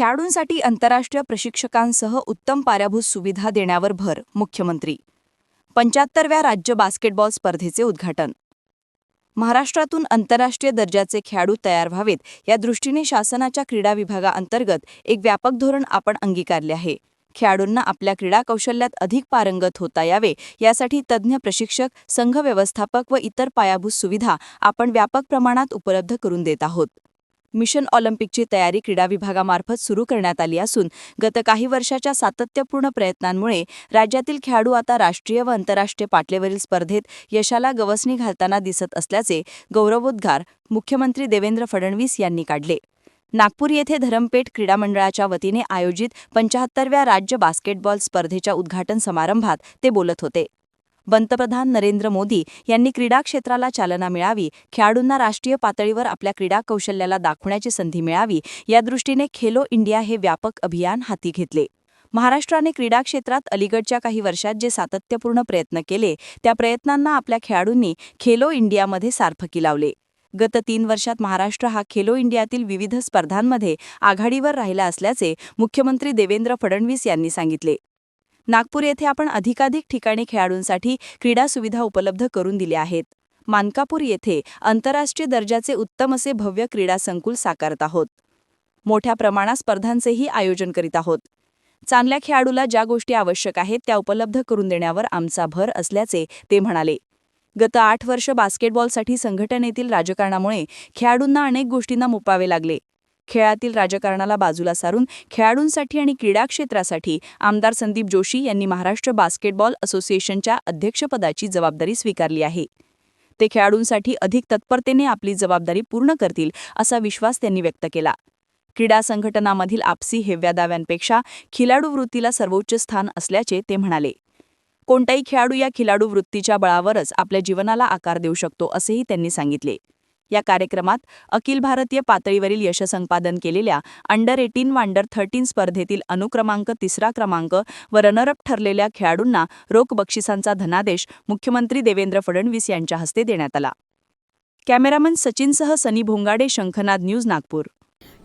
खेळाडूंसाठी आंतरराष्ट्रीय प्रशिक्षकांसह उत्तम पायाभूत सुविधा देण्यावर भर मुख्यमंत्री. पंच्याहत्तरव्या राज्य बास्केटबॉल स्पर्धेचे उद्घाटन. महाराष्ट्रातून आंतरराष्ट्रीय दर्जाचे खेळाडू तयार व्हावेत या दृष्टीने शासनाच्या क्रीडा विभागाअंतर्गत एक व्यापक धोरण आपण अंगीकारले आहे. खेळाडूंना आपल्या क्रीडा कौशल्यात अधिक पारंगत होता यावे यासाठी तज्ज्ञ प्रशिक्षक संघ व्यवस्थापक व इतर पायाभूत सुविधा आपण व्यापक प्रमाणात उपलब्ध करून देत आहोत. मिशन ऑलिम्पिकची तयारी क्रीडा विभागामार्फत सुरू करण्यात आली असून गत काही वर्षाच्या सातत्यपूर्ण प्रयत्नांमुळे राज्यातील खेळाडू आता राष्ट्रीय व आंतरराष्ट्रीय पाटलेवरील स्पर्धेत यशाला गवसणी घालताना दिसत असल्याचे गौरवोद्गार मुख्यमंत्री देवेंद्र फडणवीस यांनी काढले. नागपूर येथे धरमपेठ क्रीडा मंडळाच्या वतीने आयोजित पंचाहत्तरव्या राज्य बास्केटबॉल स्पर्धेच्या उद्घाटन समारंभात ते बोलत होते. पंतप्रधान नरेंद्र मोदी यांनी क्रीडा क्षेत्राला चालना मिळावी खेळाडूंना राष्ट्रीय पातळीवर आपल्या क्रीडा कौशल्याला दाखवण्याची संधी मिळावी या दृष्टीने खेलो इंडिया हे व्यापक अभियान हाती घेतले. महाराष्ट्राने क्रीडा क्षेत्रात अलीकडच्या काही वर्षात जे सातत्यपूर्ण प्रयत्न केले त्या प्रयत्नांना आपल्या खेळाडूंनी खेलो इंडियामध्ये सारफकी लावले. गत तीन वर्षात महाराष्ट्र हा खेलो इंडियातील विविध स्पर्धांमध्ये आघाडीवर राहिला असल्याचे मुख्यमंत्री देवेंद्र फडणवीस यांनी सांगितले. नागपूर येथे आपण अधिकाधिक ठिकाणी खेळाडूंसाठी क्रीडा सुविधा उपलब्ध करून दिल्या आहेत. मानकापूर येथे आंतरराष्ट्रीय दर्जाचे उत्तम असे भव्य क्रीडा संकुल साकारत आहोत. मोठ्या प्रमाणात स्पर्धांचेही आयोजन करीत आहोत. चांगल्या खेळाडूला ज्या गोष्टी आवश्यक आहेत त्या उपलब्ध करून देण्यावर आमचा भर असल्याचे ते म्हणाले. गत आठ वर्ष बास्केटबॉलसाठी संघटनेतील राजकारणामुळे खेळाडूंना अनेक गोष्टींना मुपावे लागले. खेळातील राजकारणाला बाजूला सारून खेळाडूंसाठी आणि क्रीडा क्षेत्रासाठी आमदार संदीप जोशी यांनी महाराष्ट्र बास्केटबॉल असोसिएशनच्या अध्यक्षपदाची जबाबदारी स्वीकारली आहे. ते खेळाडूंसाठी अधिक तत्परतेने आपली जबाबदारी पूर्ण करतील असा विश्वास त्यांनी व्यक्त केला. क्रीडा संघटनामधील आपसी हेव्यादाव्यांपेक्षा खिलाडू वृत्तीला सर्वोच्च स्थान असल्याचे ते म्हणाले. कोणताही खेळाडू या खिलाडू वृत्तीच्या बळावरच आपल्या जीवनाला आकार देऊ शकतो असेही त्यांनी सांगितले. या कार्यक्रमात अखिल भारतीय पातळीवरील यशसंपादन केलेल्या अंडर एटीन व अंडर थर्टीन स्पर्धेतील अनुक्रमांक तिसरा क्रमांक व रनरअप ठरलेल्या खेळाडूंना रोख बक्षिसांचा धनादेश मुख्यमंत्री देवेंद्र फडणवीस यांच्या हस्ते देण्यात आला. कॅमेरामन सचिनसह सनी भोंगाडे शंखनाद न्यूज नागपूर.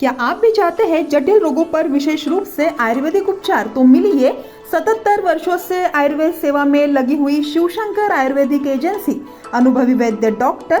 क्या आप भी चाहते हैं जटिल रोगों पर विशेष रूप से आयुर्वेदिक उपचार? तो मिलिए सतहत्तर वर्षों से आयुर्वेद सेवा में लगी हुई शिवशंकर आयुर्वेदिक एजेंसी। अनुभवी वैद्य डॉक्टर